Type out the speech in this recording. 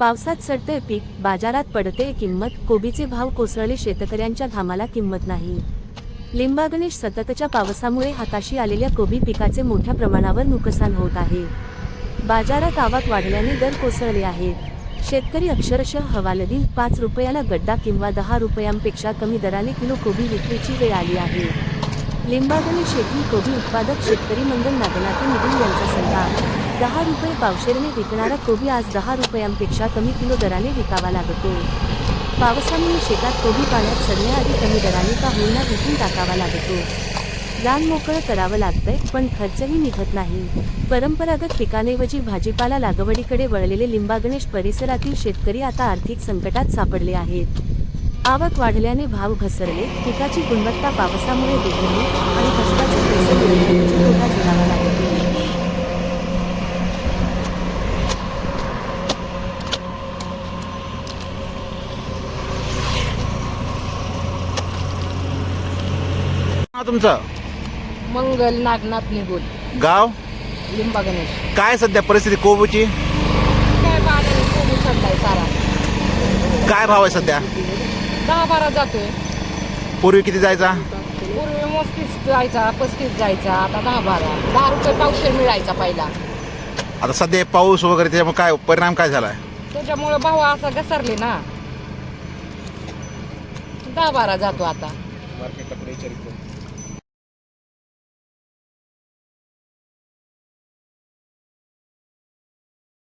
पावसात सडते पीक बाजारात पडते किंमत कोबीचे भाव कोसळले शेतकऱ्यांच्या घामाला किंमत नाही. लिंबागणेश सततच्या पावसामुळे हाताशी आलेल्या कोबी पिकाचे मोठ्या प्रमाणावर नुकसान होत आहे. बाजारात आवक वाढल्याने दर कोसळले आहेत. शेतकरी अक्षरशः हवालदिल पाच रुपयाला गड्डा किंवा दहा रुपयांपेक्षा कमी दराने किलो कोबी विक्रीची वेळ आली आहे. लिंबागणेश शेती कोबी उत्पादक शेतकरी मंडळ नागनाथ निधून यांचा सल्ला दहा रुपये पावशेरने विकणारा कोबी आज दहा रुपयांपेक्षा कमी किलो दराने विकावा लागतो. पावसामुळे शेतात कोबी पाण्यात सडण्याआधी कमी दराने का होईना विकून टाकावा लागतो. रान मोकळं करावं लागतंय पण खर्चही निघत नाही. परंपरागत पिकांऐवजी भाजीपाला लागवडीकडे वळलेले लिंबागणेश परिसरातील शेतकरी आता आर्थिक संकटात सापडले आहेत. आवक वाढल्याने भाव घसरले पिकाची गुणवत्ता पावसामुळे बिघडली आणि कष्टाचे पैसे तुमचं? मंगल नागनाथ निगोल. गाव? लिंबा गणेश. काय सध्या परिस्थिती कोबूची? काय कोबी सारा. काय भाव आहे सध्या? दहा बारा जातोय. पूर्वी किती जायचा? पूर्वी पस्तीस जायचा पस्तीस जायचा आता दहा बारा. दहा रुपये पावशेर मिळायचा पहिला. आता सध्या पाऊस वगैरे त्याच्यामुळे काय परिणाम काय झालाय? त्याच्यामुळे भाव असा घसरले ना. दहा बारा जातो आता.